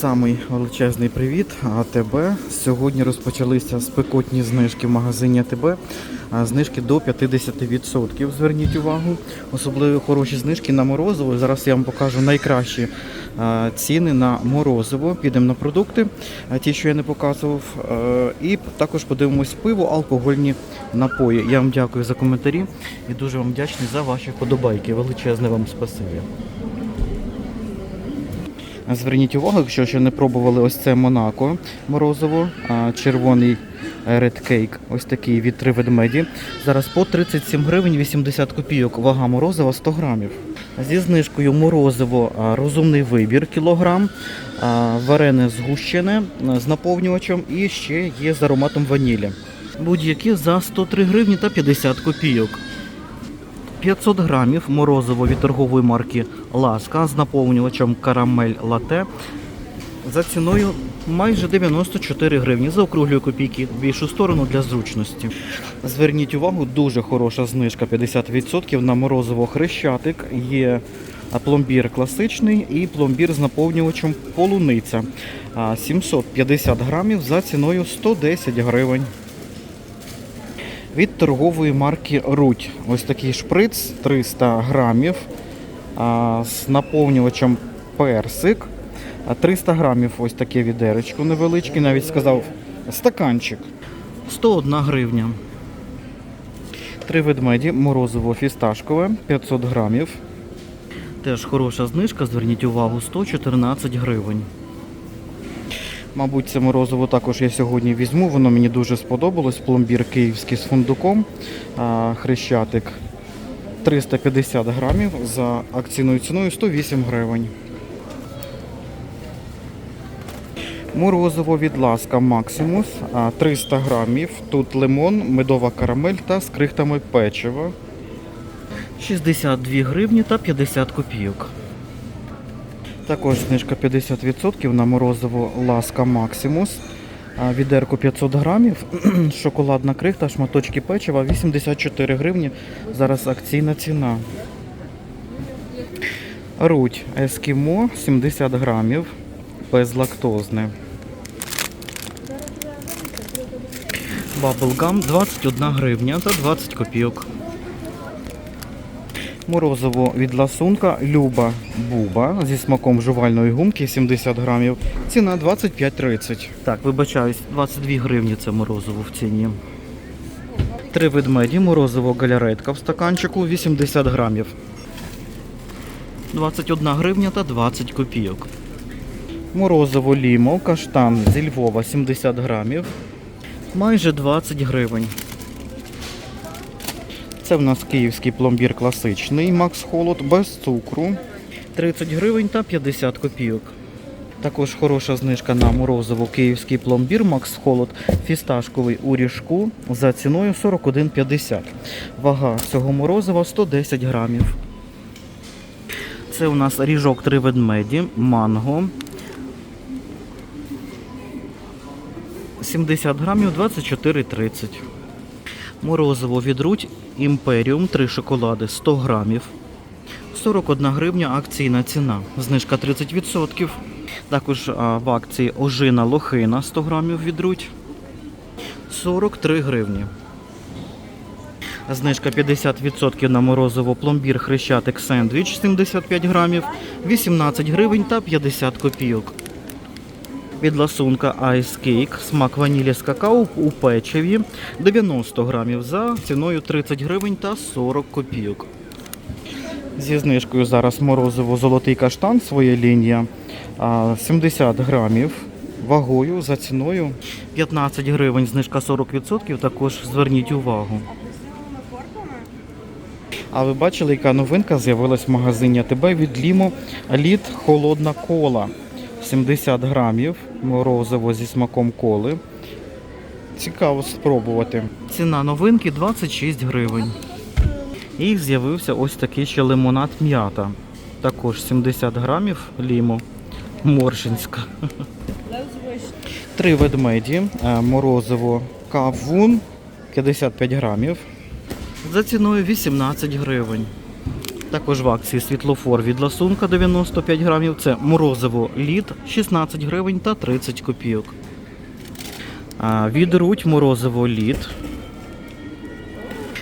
Самий величезний привіт АТБ. Сьогодні розпочалися спекотні знижки в магазині АТБ. Знижки до 50%. Зверніть увагу. Особливо хороші знижки на морозиво. Зараз я вам покажу найкращі ціни на морозиво. Підемо на продукти, ті, що я не показував. І також подивимось пиво, алкогольні напої. Я вам дякую за коментарі і дуже вам вдячний за ваші вподобайки. Величезне вам спасибі. Зверніть увагу, якщо ще не пробували ось це Монако морозиво, червоний Cake, ось такий від три ведмеді. Зараз по 37 гривень 80 копійок. Вага морозива 100 грамів. Зі знижкою морозиво розумний вибір кілограм, варене згущене з наповнювачем і ще є з ароматом ванілі. Будь-які за 103 гривні та 50 копійок. 500 грамів морозиво від торгової марки Ласка з наповнювачем карамель лате за ціною майже 94 гривні. Заокруглюю копійки в більшу сторону для зручності. Зверніть увагу, дуже хороша знижка 50% на морозиво хрещатик. Є пломбір класичний і пломбір з наповнювачем полуниця. 750 грамів за ціною 110 гривень від торгової марки Руть. Ось такий шприц 300 грамів з наповнювачем персик. 300 грамів ось таке відеречко невеличке, навіть сказав стаканчик. 101 гривня. Три ведмеді, морозиво фісташкове 500 грамів. Теж хороша знижка, зверніть увагу, 114 гривень. Мабуть, це морозиво також я сьогодні візьму. Воно мені дуже сподобалось. Пломбір київський з фундуком. Хрещатик 350 грамів за акційною ціною 108 гривень. Морозиво від Ласка Максимус 300 грамів. Тут лимон, медова карамель та з крихтами печива. 62 гривні та 50 копійок. Також знижка 50% на морозиво Ласка Максимус. А, Відерко 500 грамів, шоколадна крихта, шматочки печива 84 гривні. Зараз акційна ціна. Руть Ескімо 70 грамів, безлактозне. Баблгам 21 гривня та 20 копійок. Морозиво від ласунка Люба Буба зі смаком жувальної гумки 70 грамів. Ціна 25,30. Так, вибачаюсь, 22 гривні це морозиво в ціні. Три ведмеді, морозиво галяретка в стаканчику 80 грамів. 21 гривня та 20 копійок. Морозиво лімо, каштан зі Львова 70 грамів. Майже 20 гривень. Це в нас київський пломбір класичний Макс Холод без цукру. 30 гривень та 50 копійок. Також хороша знижка на морозиво київський пломбір Макс Холод фісташковий у ріжку за ціною 41,50. Вага цього морозива 110 грамів. Це у нас ріжок три ведмеді, манго. 70 грамів 24,30. Морозиво від Руть Імперіум 3 шоколади 100 грамів. 41 гривня акційна ціна. Знижка 30%. Також в акції ожина лохина 100 грамів від Руть. 43 гривні. Знижка 50% на морозиво пломбір хрещатик сендвіч 75 грамів, 18 гривень та 50 копійок. Від ласунка Ice Cake, смак ванілі з какао у печиві 90 грамів за ціною 30 гривень та 40 копійок. Зі знижкою зараз морозиво золотий каштан, своя лінія 70 грамів вагою за ціною 15 гривень, знижка 40%, також зверніть увагу. А ви бачили, яка новинка з'явилась в магазині АТБ від Лімо Лід Холодна кола. 70 грамів морозиво зі смаком коли. Цікаво спробувати. Ціна новинки 26 гривень. І з'явився ось такий ще лимонад м'ята. Також 70 грамів ліму. Моршинська. Три ведмеді, е, морозиво кавун 55 грамів. За ціною 18 гривень. Також в акції світлофор від ласунка 95 грамів. Це морозиво лід 16 гривень та 30 копійок. А, від Руть морозиво лід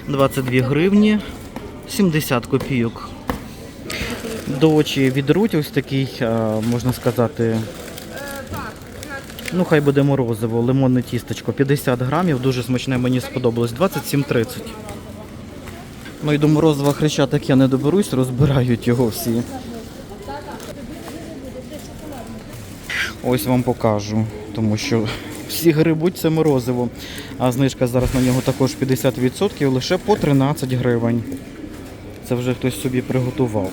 22 гривні 70 копійок. До очі від Руть ось такий, можна сказати, ну хай буде морозиво, лимонне тістечко 50 грамів, дуже смачне, мені сподобалось, 27,30. Ну і до морозива хрещатик я не доберусь, розбирають його всі. Ось вам покажу, тому що всі грибуть це морозиво. А знижка зараз на нього також 50% лише по 13 гривень. Це вже хтось собі приготував.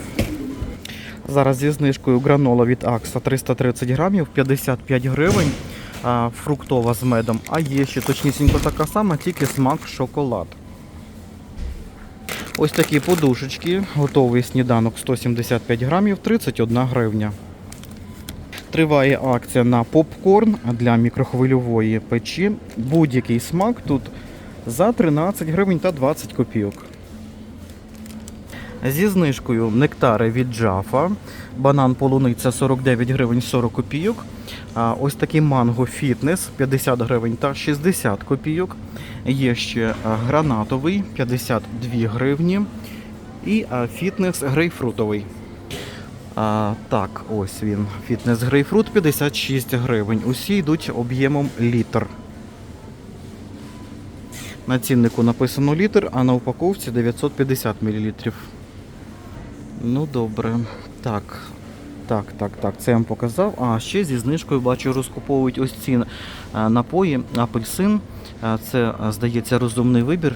Зараз зі знижкою гранола від Акса 330 грамів, 55 гривень, фруктова з медом. А є ще точнісінько така сама, тільки смак шоколад. Ось такі подушечки, готовий сніданок 175 грамів, 31 гривня. Триває акція на попкорн для мікрохвильової печі. Будь-який смак тут за 13 гривень та 20 копійок. Зі знижкою нектари від Джафа, банан полуниця 49 гривень 40 копійок. Ось такий манго фітнес 50 гривень та 60 копійок. Є ще гранатовий 52 гривні. І фітнес грейпфрутовий. А, так, ось він. Фітнес грейпфрут 56 гривень. Усі йдуть об'ємом літр. На ціннику написано літр, а на упаковці 950 мл. Ну добре. Так. Так, так, так, це я вам показав. А ще зі знижкою бачу, розкуповують ось ці е, напої, апельсин. Е, Це, е, здається, розумний вибір.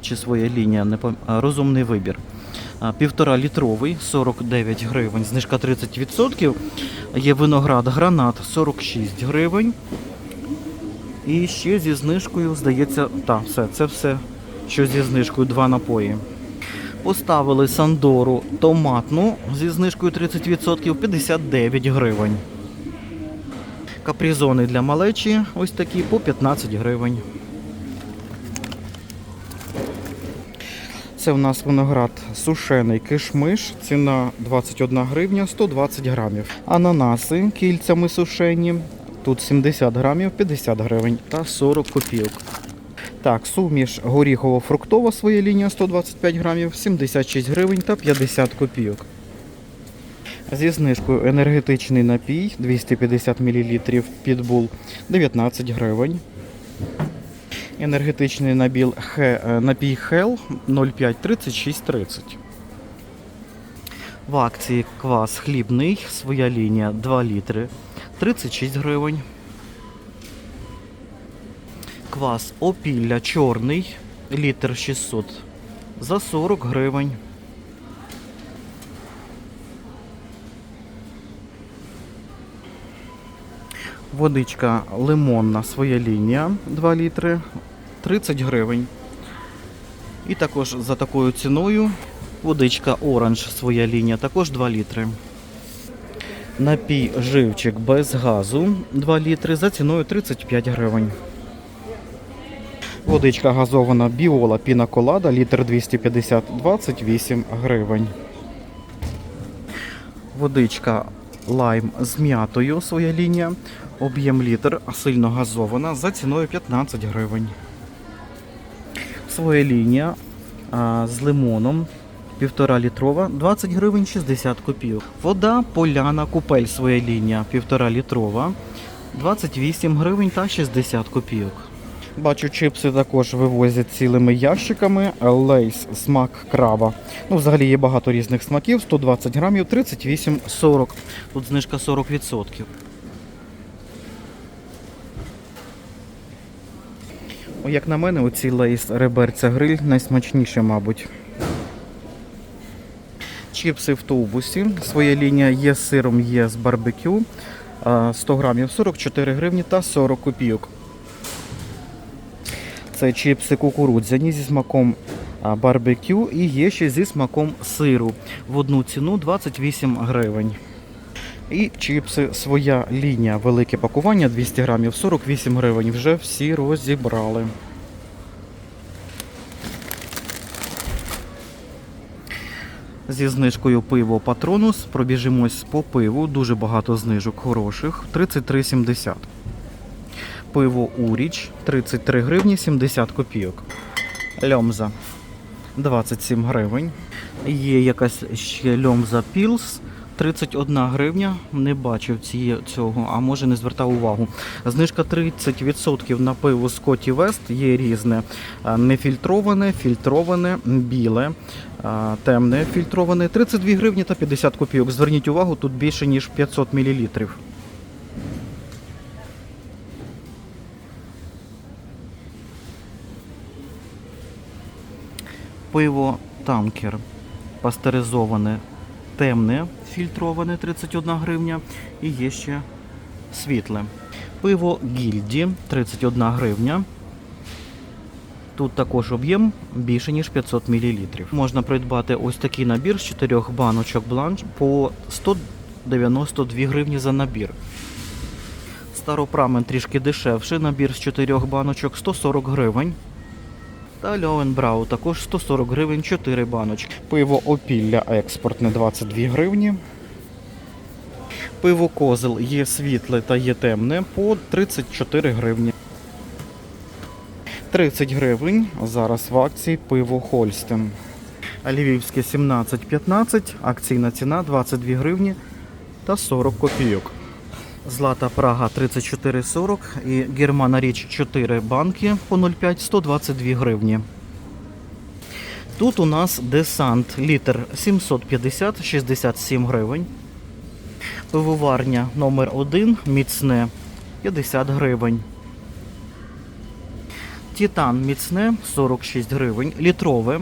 Чи своя лінія, не пам... розумний вибір. Півтора літровий, 49 гривень, знижка 30%. Є виноград гранат 46 гривень. І ще зі знижкою, здається, так, все, це все, що зі знижкою, два напої. Поставили Сандору томатну зі знижкою 30% 59 гривень. Капризони для малечі ось такі по 15 гривень. Це в нас виноград сушений кишмиш, ціна 21 гривня 120 грамів. Ананаси кільцями сушені. Тут 70 грамів 50 гривень та 40 копійок. Так, суміш горіхово-фруктова своя лінія 125 грамів, 76 гривень та 50 копійок. Зі знижкою енергетичний напій 250 мл підбул 19 гривень. Енергетичний набіл е, напій Хел 0,5 36,30. В акції квас хлібний, своя лінія 2 літри 36 гривень. Квас опілля чорний, літр 600 за 40 гривень. Водичка лимонна своя лінія 2 літри 30 гривень. І також за такою ціною водичка оранж своя лінія також 2 літри. Напій живчик без газу 2 літри за ціною 35 гривень. Водичка газована біола піна колада, літр 250 28 гривень. Водичка лайм з м'ятою своя лінія. Об'єм літр сильно газована за ціною 15 гривень. Своя лінія а, з лимоном. Півтора літрова, 20 гривень 60 копійок. Вода поляна купель своя лінія, півтора літрова, 28 гривень та 60 копійок. Бачу, чипси також вивозять цілими ящиками. Лейс, смак краба. Ну, взагалі є багато різних смаків. 120 грамів, 38,40. Тут знижка 40%. О, Як на мене, оці лейс реберця гриль найсмачніше, мабуть. Чіпси в тубусі. Своя лінія є з сиром, є з барбекю. 100 грамів 44 гривні та 40 копійок. Це чіпси кукурудзяні зі смаком барбекю і є ще зі смаком сиру. В одну ціну 28 гривень. І чіпси своя лінія, велике пакування 200 грамів 48 гривень. Вже всі розібрали. Зі знижкою пиво Патронус пробіжимось по пиву. Дуже багато знижок хороших. 33,70. Пиво Уріч 33 гривні 70 копійок. Льомза 27 гривень. Є якась ще льомза Пілс 31 гривня. Не бачив цього, а може не звертав увагу. Знижка 30% на пиво Скотті Вест є різне. Нефільтроване, фільтроване, біле, темне фільтроване. 32 гривні та 50 копійок. Зверніть увагу, тут більше ніж 500 мл. Пиво танкер пастеризоване, темне, фільтроване 31 гривня. І є ще світле. Пиво гільді 31 гривня. Тут також об'єм більше ніж 500 мл. Можна придбати ось такий набір з 4 баночок бланш по 192 гривні за набір. Старопрамен трішки дешевший, набір з 4 баночок 140 гривень. Та Льовенбрау також 140 гривень 4 баночки. Пиво Опілля експортне 22 гривні. Пиво Козел є світле та є темне по 34 гривні. 30 гривень. Зараз в акції пиво Хольстен. Львівське 17,15, акційна ціна 22 гривні та 40 копійок. Злата Прага 34,40 і Германа Річ 4 банки по 0,5 122 гривні. Тут у нас десант літр 750 67 гривень. Пивоварня номер 1 міцне 50 гривень. Титан міцне 46 гривень. Літрове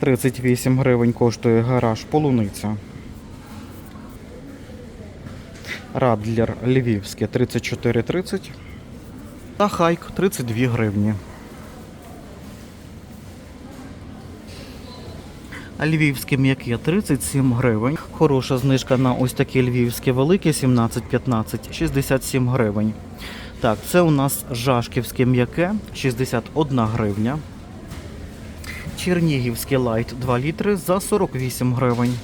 38 гривень коштує гараж полуниця. Радлер Львівське 34,30 та Хайк 32 гривні. Львівське м'яке 37 гривень. Хороша знижка на ось такі львівське велике 17,15 67 гривень. Так, це у нас Жашківське м'яке 61 гривня. Чернігівське лайт 2 літри за 48 гривень.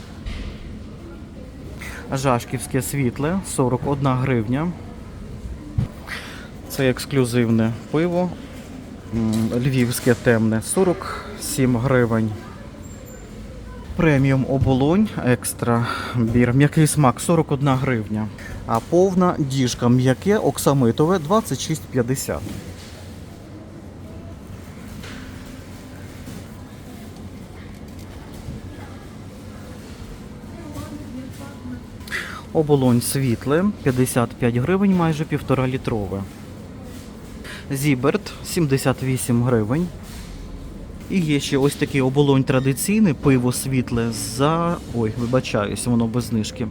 Жашківське світле 41 гривня. Це ексклюзивне пиво. Львівське темне 47 гривень. Преміум оболонь екстра бір. М'який смак 41 гривня. А повна діжка м'яке оксамитове 26,50. Оболонь світле 55 гривень, майже півтора літрове. Зіберт 78 гривень. І є ще ось такий оболонь традиційний, пиво світле за. Ой, вибачаюсь, воно без знижки.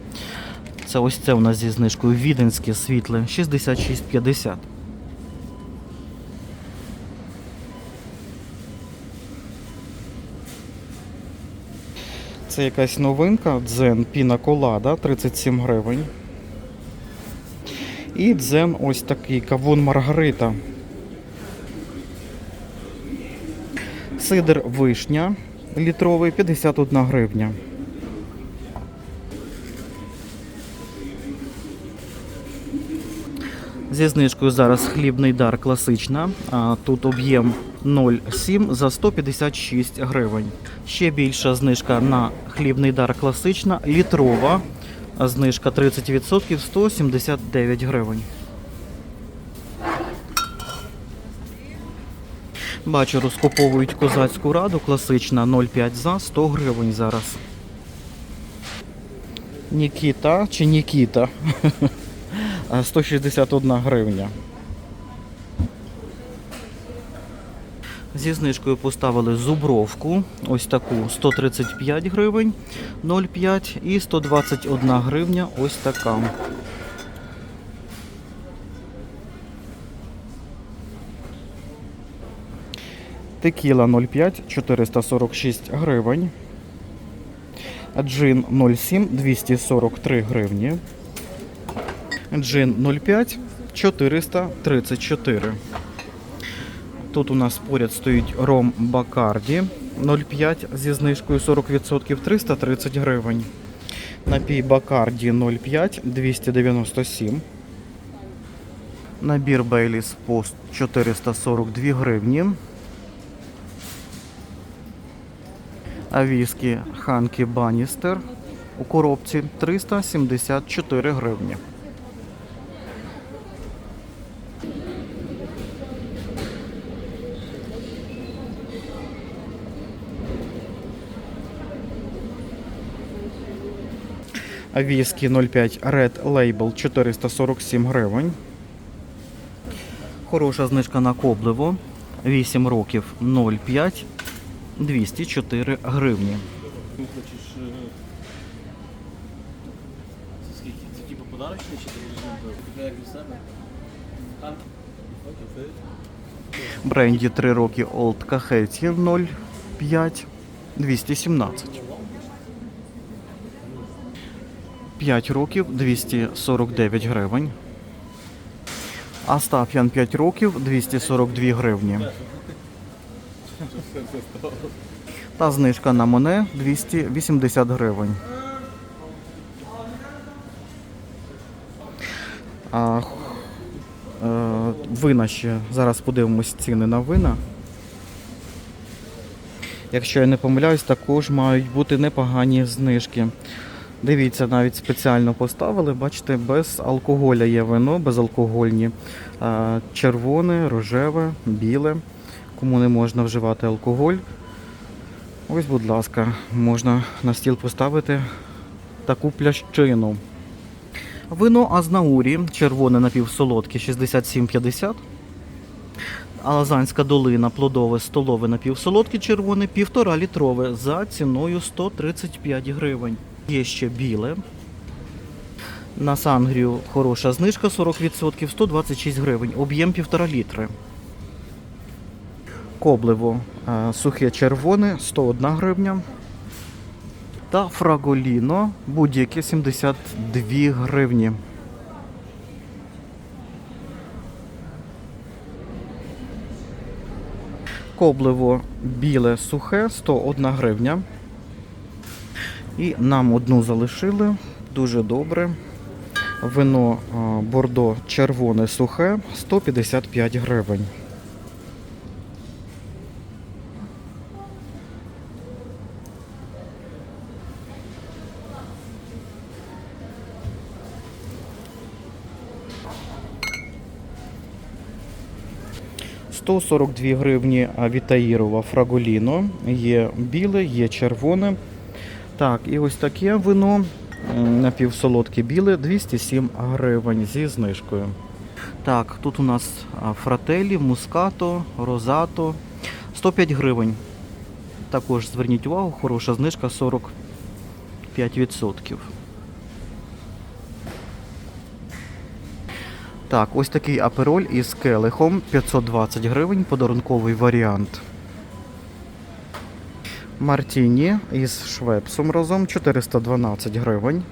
Це ось це у нас зі знижкою. Віденське світле 66,50. Це якась новинка. Дзен Піна Колада 37 гривень. І дзен ось такий кавун Маргарита. Сидр вишня літровий 51 гривня. Зі знижкою зараз хлібний дар класична. Тут об'єм 0,7 за 156 гривень. Ще більша знижка на хлібний дар класична, літрова. Знижка 30% 179 гривень. Бачу, розкуповують козацьку раду класична 0,5 за 100 гривень зараз. Нікіта чи Нікіта? 161 гривня. Зі знижкою поставили зубровку, ось таку 135 гривень 0,5 і 121 гривня ось така. Текіла 0,5 446 гривень. Джин 0,7 243 гривні. Джин 0,5 434. Тут у нас поряд стоїть ром Бакарді 0,5 зі знижкою 40% 330 гривень. Напій Бакарді 0,5 297. Набір Бейліс по 442 гривні. А віскі Ханкі Баністер у коробці 374 гривні. Віскі 05 Red Label 447 гривень. Хороша знижка на кобливо. 8 років 0,5 204 гривні. Е, типу. Бренді 3 роки Old Кахеті 0,5 217. 5 років 249 гривень. Астаф'ян 5 років 242 гривні. Та знижка на Моне 280 гривень. А, е, вина ще. Зараз подивимось ціни на вина. Якщо я не помиляюсь, також мають бути непогані знижки. Дивіться, навіть спеціально поставили, бачите, без алкоголя є вино, безалкогольні. Червоне, рожеве, біле. Кому не можна вживати алкоголь. Ось, будь ласка, можна на стіл поставити таку плящину. Вино Азнаурі, червоне напівсолодке 67,50. Алазанська долина, плодове, столове напівсолодке червоне, півтора літрове за ціною 135 гривень. Є ще біле. На Сангрію хороша знижка 40%, 126 гривень, об'єм півтора літри. Коблево е, сухе червоне 101 гривня. Та фраголіно будь-яке 72 гривні. Коблево біле сухе 101 гривня. І нам одну залишили. Дуже добре. Вино бордо червоне сухе 155 гривень. – 142 гривні Вітаїрова Фраголіно. Є біле, є червоне. Так, і ось таке вино напівсолодке біле 207 гривень зі знижкою. Так, тут у нас фрателі, мускато, розато 105 гривень. Також зверніть увагу, хороша знижка 45%. Так, ось такий апероль із келихом 520 гривень, подарунковий варіант. Мартіні із швепсом разом 412 гривень.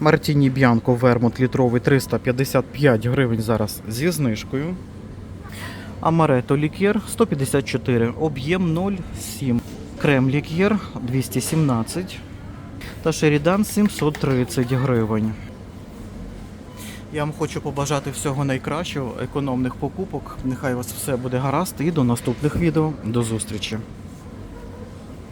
Мартіні Б'янко Вермут літровий 355 гривень зараз зі знижкою. Амарето лікєр 154, об'єм 0,7. Крем лікєр 217 та Шерідан 730 гривень. Я вам хочу побажати всього найкращого, економних покупок. Нехай у вас все буде гаразд і до наступних відео. До зустрічі!